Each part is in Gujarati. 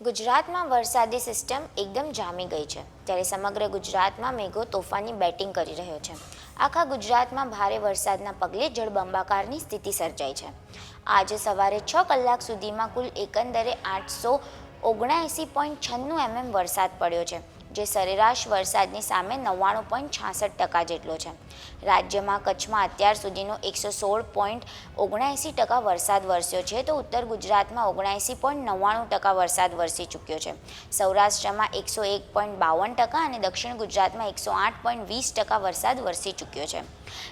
ગુજરાતમાં વરસાદી સિસ્ટમ એકદમ જામી ગઈ છે. ત્યારે સમગ્ર ગુજરાતમાં મેઘો તોફાની બેટિંગ કરી રહ્યો છે. આખા ગુજરાતમાં ભારે વરસાદના પગલે જળબંબાકારની સ્થિતિ સર્જાઈ છે. આજે સવારે છ કલાક સુધીમાં કુલ એકંદરે આઠસો ઓગણએંસી પોઈન્ટ છન્નું એમએમ વરસાદ પડ્યો છે. જે સરેરાશ વરસાદની સામે નવ્વાણું પોઈન્ટ છાસઠ ટકા જેટલો છે. રાજ્યમાં કચ્છમાં અત્યાર સુધીનો એકસો સોળ પોઈન્ટ ઓગણએંસી ટકા વરસાદ વરસ્યો છે તો ઉત્તર ગુજરાતમાં ઓગણએંસી પોઈન્ટ નવ્વાણું ટકા વરસાદ વરસી ચૂક્યો છે. સૌરાષ્ટ્રમાં એકસો એક પોઈન્ટ બાવન ટકા અને દક્ષિણ ગુજરાતમાં એકસો આઠ પોઈન્ટ વીસ ટકા વરસાદ વરસી ચૂક્યો છે.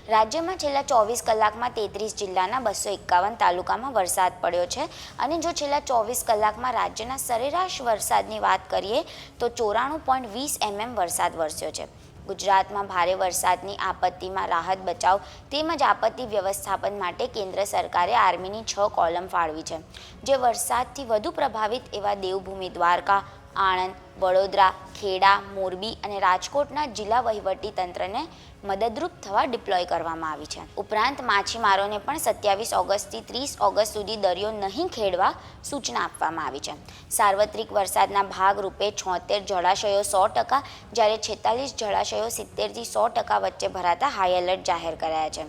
રાજ્યમાં છેલ્લા ચોવીસ કલાકમાં તેત્રીસ જિલ્લાના બસો એકાવન તાલુકામાં વરસાદ પડ્યો છે અને જો છેલ્લા ચોવીસ કલાકમાં રાજ્યના સરેરાશ વરસાદની વાત કરીએ તો ચોરાણું પોઈન્ટ વીસ એમએમ વરસાદ વરસ્યો છે. ગુજરાતમાં ભારે વરસાદની આપત્તિમાં રાહત બચાવ તેમજ આપત્તિ વ્યવસ્થાપન માટે કેન્દ્ર સરકારે આર્મીની છ કોલમ ફાળવી છે. જે વરસાદથી વધુ પ્રભાવિત એવા દેવભૂમિ દ્વારકા આણંદ, વડોદરા, ખેડા, મોરબી અને રાજકોટના જિલ્લા વહીવટી તંત્રને મદદરૂપ થવા ડિપ્લોય કરવામાં આવી છે. ઉપરાંત માછીમારોને પણ સત્યાવીસ ઓગસ્ટથી ત્રીસ ઓગસ્ટ સુધી દરિયો નહીં ખેડવા સૂચના આપવામાં આવી છે. સાર્વત્રિક વરસાદના ભાગરૂપે છોતેર જળાશયો સો ટકા, જ્યારે છેતાલીસ જળાશયો સિત્તેરથી સો ટકા વચ્ચે ભરાતા હાઈ એલર્ટ જાહેર કરાયા છે.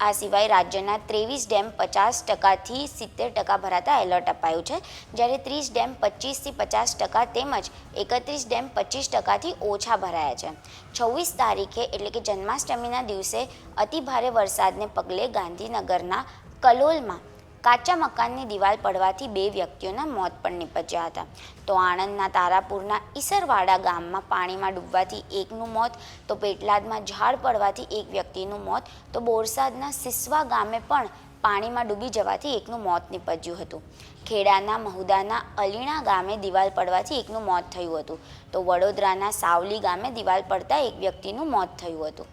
આ સિવાય રાજ્યના ત્રેવીસ ડેમ પચાસ ટકાથી સિત્તેર ટકા ભરાતા એલર્ટ અપાયું છે, જ્યારે ત્રીસ ડેમ પચીસથી પચાસ ટકા તેમજ એકત્રીસ ડેમ પચીસ ટકાથી ઓછા ભરાયા છે. છવ્વીસ તારીખે એટલે કે જન્માષ્ટમીના દિવસે અતિભારે વરસાદને પગલે ગાંધીનગરના કલોલમાં કાચા મકાનની દિવાલ પડવાથી બે વ્યક્તિઓના મોત પણ નીપજ્યા હતા. તો આણંદના તારાપુરના ઈસરવાડા ગામમાં પાણીમાં ડૂબવાથી એકનું મોત, તો પેટલાદમાં ઝાડ પડવાથી એક વ્યક્તિનું મોત, તો બોરસાદના સિસવા ગામે પણ પાણીમાં ડૂબી જવાથી એકનું મોત નીપજ્યું હતું. ખેડાના મહુદાના અલીણા ગામે દિવાલ પડવાથી એકનું મોત થયું હતું. તો વડોદરાના સાવલી ગામે દિવાલ પડતા એક વ્યક્તિનું મોત થયું હતું.